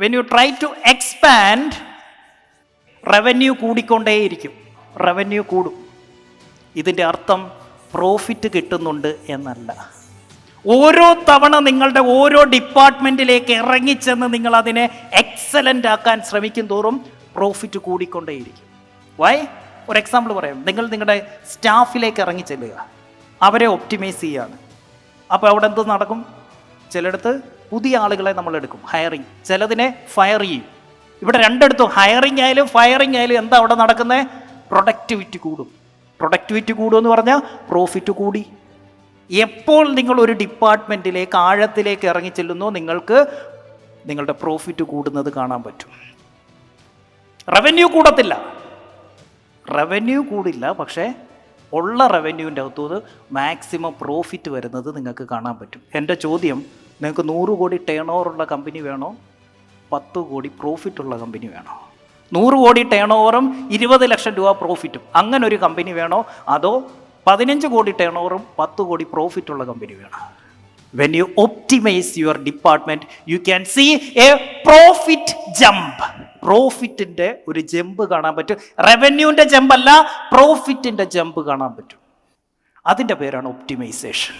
When you try to expand revenue കൂടിക്കൊണ്ടേയിരിക്കും. Revenue കൂടും. ഇതിന്റെ അർത്ഥം പ്രോഫിറ്റ് കിട്ടുന്നുണ്ട് എന്നല്ല. ഓരോ തവണ നിങ്ങളുടെ ഓരോ ഡിപ്പാർട്ട്മെന്റിലേക്ക് ഇറങ്ങിച്ചെന്ന് നിങ്ങൾ അതിനെ എക്സലന്റ് ആക്കാൻ ശ്രമിക്കും തോറും പ്രോഫിറ്റ് കൂടിക്കൊണ്ടേയിരിക്കും. വൈ ഒരു എക്സാമ്പിൾ പറയാം. നിങ്ങൾ നിങ്ങളുടെ സ്റ്റാഫിലേക്ക് ഇറങ്ങി ചെല്ലുക അവരെ ഒപ്റ്റിമൈസ് ചെയ്യുകയാണ് അപ്പോൾ അവിടെ എന്ത് നടക്കും? ചിലയിടത്ത് പുതിയ ആളുകളെ നമ്മൾ എടുക്കും ഹയറിങ് ചിലതിനെ ഫയർ ചെയ്യും. ഇവിടെ രണ്ടിടത്തും ഹയറിങ് ആയാലും ഫയറിങ് ആയാലും എന്താ അവിടെ നടക്കുന്നത് പ്രൊഡക്ടിവിറ്റി കൂടും. പ്രൊഡക്ടിവിറ്റി കൂടും എന്ന് പറഞ്ഞാൽ പ്രോഫിറ്റ് കൂടി. എപ്പോൾ നിങ്ങൾ ഒരു ഡിപ്പാർട്ട്മെന്റിലേക്ക് ആഴത്തിലേക്ക് ഇറങ്ങി ചെല്ലുന്നോ നിങ്ങൾക്ക് നിങ്ങളുടെ പ്രോഫിറ്റ് കൂടുന്നത് കാണാൻ പറ്റും. റവന്യൂ കൂടത്തില്ല. റവന്യൂ കൂടില്ല പക്ഷേ ഉള്ള റവന്യൂവിന്റെ അകത്തുനിന്ന് മാക്സിമം പ്രോഫിറ്റ് വരുന്നത് നിങ്ങൾക്ക് കാണാൻ പറ്റും. എന്റെ ചോദ്യം നിങ്ങൾക്ക് നൂറ് കോടി ടേൺ ഓവറുള്ള കമ്പനി വേണോ? പത്ത് കോടി പ്രോഫിറ്റ് ഉള്ള കമ്പനി വേണോ? നൂറ് കോടി ടേൺ ഓവറും ഇരുപത് ലക്ഷം രൂപ പ്രോഫിറ്റും അങ്ങനെ ഒരു കമ്പനി വേണോ? അതോ പതിനഞ്ച് കോടി ടേൺ ഓവറും പത്ത് കോടി പ്രോഫിറ്റ് ഉള്ള കമ്പനി വേണോ? When you optimise your department you can see a profit jump പ്രോഫിറ്റിന്റെ ഒരു ജമ്പ് കാണാൻ പറ്റും. റവന്യൂവിന്റെ ജമ്പല്ല പ്രോഫിറ്റിന്റെ ജമ്പ് കാണാൻ പറ്റും. അതിന്റെ പേരാണ് ഒപ്റ്റിമൈസേഷൻ